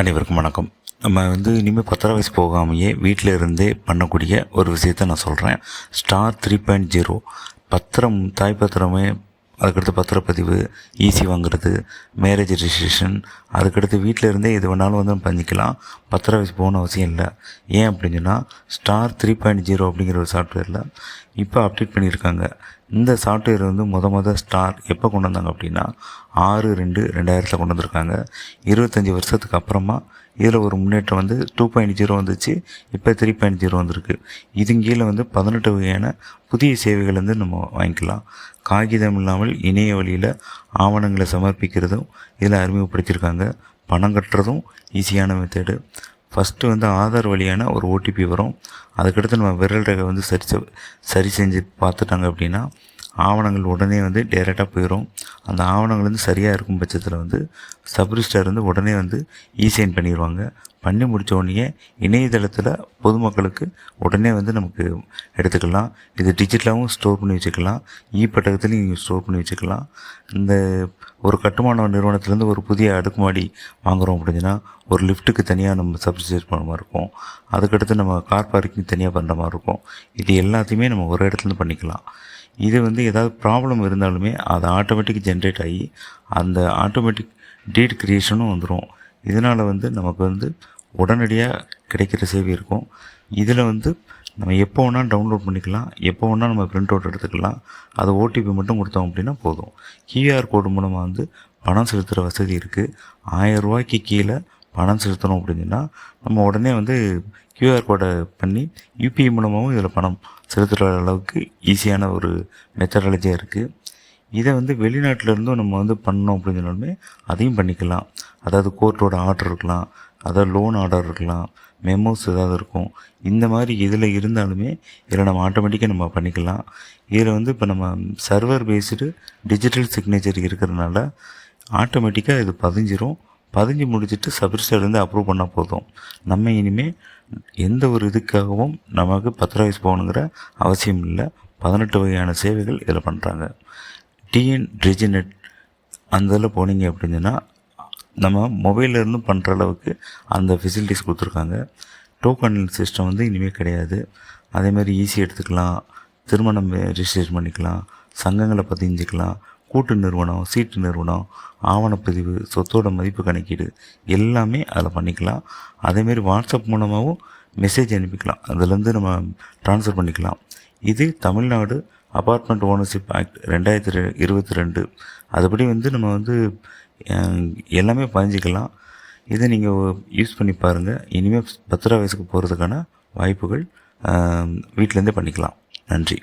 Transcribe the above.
அனைவருக்கும் வணக்கம். நம்ம வந்து இனிமேல் பத்திர வயசு போகாமையே வீட்டில் இருந்தே பண்ணக்கூடிய ஒரு விஷயத்த நான் சொல்கிறேன் ஸ்டார் த்ரீ பாயிண்ட் ஜீரோ. பத்திரம் தாய் பத்திரமே அதுக்கடுத்து பத்திரப்பதிவு ஈசி வாங்குறது மேரேஜ் ரிஜிஸ்ட்ரேஷன் அதுக்கடுத்து வீட்டில் இருந்தே எது வேணாலும் வந்து நம்ம பண்ணிக்கலாம். பத்திர வயசு போகணும் அவசியம் இல்லை. ஏன் அப்படின்னு சொன்னால் ஸ்டார் த்ரீ பாயிண்ட் ஜீரோ அப்படிங்கிற ஒரு சாஃப்ட்வேரில் இப்போ அப்டேட் பண்ணியிருக்காங்க. இந்த சாஃப்ட்வேர் வந்து முத முத ஸ்டார் எப்போ கொண்டு வந்தாங்க அப்படின்னா ஆறு ரெண்டு ரெண்டாயிரத்தில் கொண்டு வந்திருக்காங்க. இருபத்தஞ்சி வருஷத்துக்கு அப்புறமா இதில் ஒரு முன்னேற்றம் வந்து டூ பாயிண்ட் ஜீரோ வந்துச்சு இப்போ த்ரீ பாயிண்ட் ஜீரோ வந்திருக்கு. இதன் கீழே வந்து பதினெட்டு வகையான புதிய சேவைகள் வந்து நம்ம வாங்கிக்கலாம். காகிதம் இல்லாமல் இணைய வழியில் ஆவணங்களை சமர்ப்பிக்கிறதும் இதில் அறிமுகப்படுத்தியிருக்காங்க. பணம் கட்டுறதும் ஈஸியான மெத்தேடு ஃபஸ்ட்டு வந்து ஆதார் வழியான ஒரு ஓடிபி வரும். அதுக்கடுத்து நம்ம விரல் ரேகை வந்து சரி செ- சரி செஞ்சு பார்த்துட்டாங்க அப்படின்னா ஆவணங்கள் உடனே வந்து டேரெக்டாக போயிடும் அந்த ஆவணங்கள் வந்து சரியாக இருக்கும் பட்சத்தில் வந்து சப்ரிஸ்டர் வந்து உடனே வந்து இசைன் பண்ணிடுவாங்க பண்ணி முடிச்ச உடனே இணையதளத்தில் பொதுமக்களுக்கு உடனே வந்து நமக்கு எடுத்துக்கலாம். இது டிஜிட்டலாகவும் ஸ்டோர் பண்ணி வச்சுக்கலாம். இ பட்டகத்துலையும் நீங்கள் ஸ்டோர் பண்ணி வச்சுக்கலாம். இந்த ஒரு கட்டுமான நிறுவனத்துலேருந்து ஒரு புதிய அடுக்குமாடி வாங்குகிறோம் அப்படின்னா ஒரு லிஃப்ட்டுக்கு தனியாக நம்ம சப்ரிஸ்டர் பண்ண மாதிரி இருக்கும். அதுக்கடுத்து நம்ம கார் பார்க்கிங் தனியாக பண்ணுற மாதிரி இருக்கும். இது எல்லாத்தையுமே நம்ம ஒரு இடத்துலேருந்து பண்ணிக்கலாம். இது வந்து ஏதாவது ப்ராப்ளம் இருந்தாலுமே அது ஆட்டோமேட்டிக் ஜென்ரேட் ஆகி அந்த ஆட்டோமேட்டிக் டீட் க்ரியேஷனும் வந்துடும் இதனால் வந்து நமக்கு வந்து உடனடியாக கிடைக்கிற சேவை இருக்கும். இதில் வந்து நம்ம எப்போ வேணால் டவுன்லோட் பண்ணிக்கலாம் எப்போ வேணால் நம்ம பிரிண்ட் அவுட் எடுத்துக்கலாம். அது ஓடிபி மட்டும் கொடுத்தோம் அப்படின்னா போதும். கியூஆர் கோடு மூலமாக வந்து பணம் செலுத்துகிற வசதி இருக்குது ஆயிரம் ரூபாய்க்கு கீழே பணம் செலுத்தணும் அப்படின்னா நம்ம உடனே வந்து கியூஆர் கோடை பண்ணி யூபிஐ மூலமாகவும் இதில் பணம் செலுத்துகிற அளவுக்கு ஈஸியான ஒரு மெத்தடாலஜியாக இருக்குது இதை வந்து வெளிநாட்டிலேருந்தும் நம்ம வந்து பண்ணோம் அப்படின்னு சொன்னாலுமே அதையும் பண்ணிக்கலாம். அதாவது கோர்ட்டோட ஆர்டர் இருக்கலாம் அதாவது லோன் ஆர்டர் இருக்கலாம் மெமோஸ் ஏதாவது இருக்கும். இந்த மாதிரி இதில் இருந்தாலுமே இதில் நம்ம ஆட்டோமேட்டிக்காக நம்ம பண்ணிக்கலாம். இதில் வந்து இப்போ நம்ம சர்வர் பேஸ்டு டிஜிட்டல் சிக்னேச்சர் இருக்கிறதுனால ஆட்டோமேட்டிக்காக இது பதிஞ்சிரும். பதிஞ்சு முடிச்சுட்டு சப்ரிஸ்டர்லேருந்து அப்ரூவ் பண்ணால் போதும். நம்ம இனிமேல் எந்த ஒரு இதுக்காகவும் நமக்கு பத்திர வயசு போகணுங்கிற அவசியம் இல்லை. பதினெட்டு வகையான சேவைகள் இதில் பண்ணுறாங்க டிஎன் ரிஜினெட் அந்த இதில் போனீங்க அப்படின்னு சொன்னால் நம்ம மொபைல்லேருந்து பண்ணுற அளவுக்கு அந்த ஃபெசிலிட்டிஸ் கொடுத்துருக்காங்க. டோக்கன் சிஸ்டம் வந்து இனிமேல் கிடையாது. அதே மாதிரி ஈஸி எடுத்துக்கலாம். திருமணம் ரிஜிஸ்டர் பண்ணிக்கலாம். சங்கங்களை பதிஞ்சுக்கலாம் கூட்டு நிறுவனம் சீட்டு நிறுவனம் ஆவணப்பதிவு சொத்தோட மதிப்பு கணக்கீடு எல்லாமே அதில் பண்ணிக்கலாம். அதேமாரி வாட்ஸ்அப் மூலமாகவும் மெசேஜ் அனுப்பிக்கலாம். அதுலேருந்து நம்ம ட்ரான்ஸ்ஃபர் பண்ணிக்கலாம். இது தமிழ்நாடு அபார்ட்மெண்ட் ஓனர்ஷிப் ஆக்ட் ரெண்டாயிரத்தி இருபத்தி ரெண்டு. அதுபடி வந்து நம்ம வந்து எல்லாமே பதிஞ்சிக்கலாம். இதை நீங்கள் யூஸ் பண்ணி பாருங்கள் இனிமேல் பத்திர வயசுக்கு போகிறதுக்கான வாய்ப்புகள் வீட்டிலேருந்தே பண்ணிக்கலாம். நன்றி.